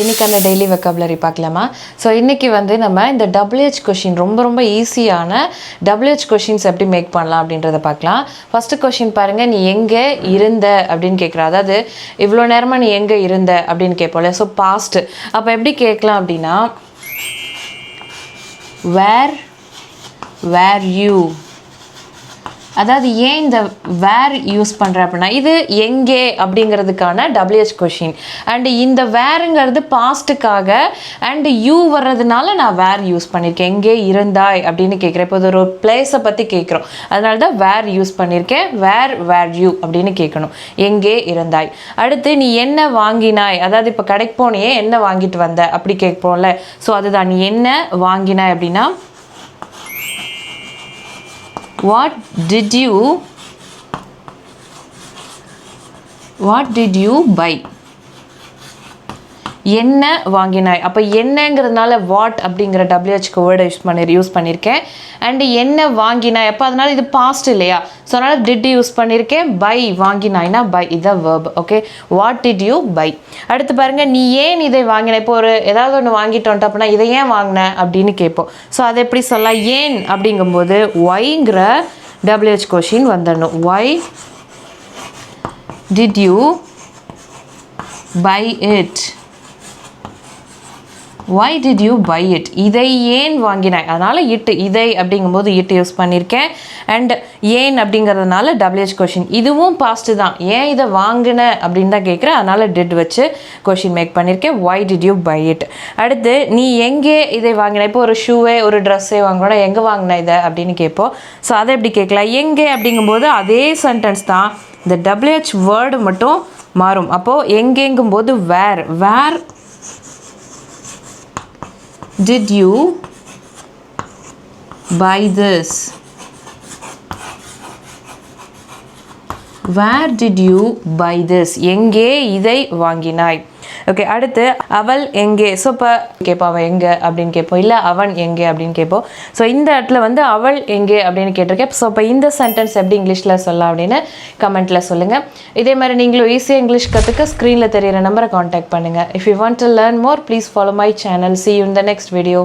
இன்றைக்கான daily vocabulary பார்க்கலாமா? So இன்றைக்கி வந்து நம்ம இந்த டபிள்யூஹெச் கொஷின் ரொம்ப ரொம்ப ஈஸியான டபிள்யூஹெச் கொஷின்ஸ் எப்படி மேக் பண்ணலாம் அப்படின்றத பார்க்கலாம். ஃபஸ்ட்டு கொஷின் பாருங்கள் நீ எங்கே இருந்த அப்படின்னு கேட்குற அதாவது இவ்வளோ நேரமாக நீ எங்கே இருந்த அப்படின்னு கேட்போம்ல ஸோ பாஸ்ட் அப்போ எப்படி கேட்கலாம் அப்படின்னா வேர் வேர் யூ அதாவது ஏன் இந்த வேர் யூஸ் பண்ணுற அப்படின்னா இது எங்கே அப்படிங்கிறதுக்கான டபிள்யூஹெச் கொஷின் அண்டு இந்த வேருங்கிறது பாஸ்ட்டுக்காக அண்டு யூ வர்றதுனால நான் வேர் யூஸ் பண்ணியிருக்கேன் எங்கே இருந்தாய் அப்படின்னு கேட்குறேன். இப்போ இது ஒரு பிளேஸை பற்றி கேட்குறோம். அதனால தான் வேர் யூஸ் பண்ணியிருக்கேன் வேர் வேர் யூ அப்படின்னு கேட்கணும். எங்கே இருந்தாய்? அடுத்து நீ என்ன வாங்கினாய்? அதாவது இப்போ கடைக்கு போனியே என்ன வாங்கிட்டு வந்த? அப்படி கேட்போம்ல. ஸோ அதுதான். நீ என்ன வாங்கினாய் அப்படின்னா what did you what did you buy என்ன வாங்கினாய். அப்போ என்னங்கிறதுனால வாட் அப்படிங்கிற டபிள்யூஹெச்க்கு வேர்டை யூஸ் பண்ணி யூஸ் பண்ணியிருக்கேன் அண்டு என்ன வாங்கினாய். அப்போ அதனால இது பாஸ்ட் இல்லையா? ஸோ அதனால் டிட் யூஸ் பண்ணியிருக்கேன் பை வாங்கினாய்னா பை இதான் verb okay what did you buy அடுத்து பாருங்கள் நீ ஏன் இதை வாங்கின? இப்போ ஒரு ஏதாவது ஒன்று வாங்கிட்டு அப்படின்னா இதை ஏன் வாங்கின அப்படின்னு கேட்போம். ஸோ அதை எப்படி சொல்லலாம்? ஏன் அப்படிங்கும்போது ஒய்ங்கிற டபிள்யூஹெச் கொஷின் வந்துடணும். Why did you buy it why did you buy it இதை ஏன் வாங்கினாய்? அதனால் இட்டு இதை அப்படிங்கும்போது இட்டு யூஸ் பண்ணியிருக்கேன் அண்ட் ஏன் அப்படிங்கிறதுனால டபிள்யூஹெச் கொஷின் இதுவும் பாஸ்ட்டு தான். ஏன் இதை வாங்கின அப்படின்னு தான் கேட்குறேன் அதனால் டிட் வச்சு கொஷின் மேக் பண்ணியிருக்கேன் why did you buy it அடுத்து நீ எங்கே இதை வாங்கின? இப்போ ஒரு ஷூவே ஒரு ட்ரெஸ்ஸே வாங்கினா எங்கே வாங்கின இதை அப்படின்னு கேட்போம். ஸோ அதை எப்படி கேட்கலாம்? எங்கே அப்படிங்கும்போது அதே சென்டென்ஸ் தான். இந்த டபிள்யூஹெச் வேர்டு மட்டும் மாறும். அப்போது எங்கேங்கும்போது வேர் வேர் did you buy this where did you buy this எங்கே இதை வாங்கினாய் ஓகே அடுத்து அவள் எங்கே? ஸோ இப்போ கேட்போம் அவள் எங்கே அப்படின்னு கேட்போம் இல்லை அவன் எங்கே அப்படின்னு கேட்போம் ஸோ இந்த இடத்துல வந்து அவள் எங்கே அப்படின்னு கேட்டிருக்கேன். ஸோ இப்போ இந்த சென்டென்ஸ் எப்படி இங்கிலீஷில் சொல்லலாம் அப்படின்னு கமெண்ட்டில் சொல்லுங்கள் இதே மாதிரி நீங்களும் ஈஸியாக இங்கிலீஷ் கற்றுக்க ஸ்க்ரீனில் தெரியிற நம்பரை காண்டாக்ட் பண்ணுங்கள் if you want to learn more please follow my channel see you in the next video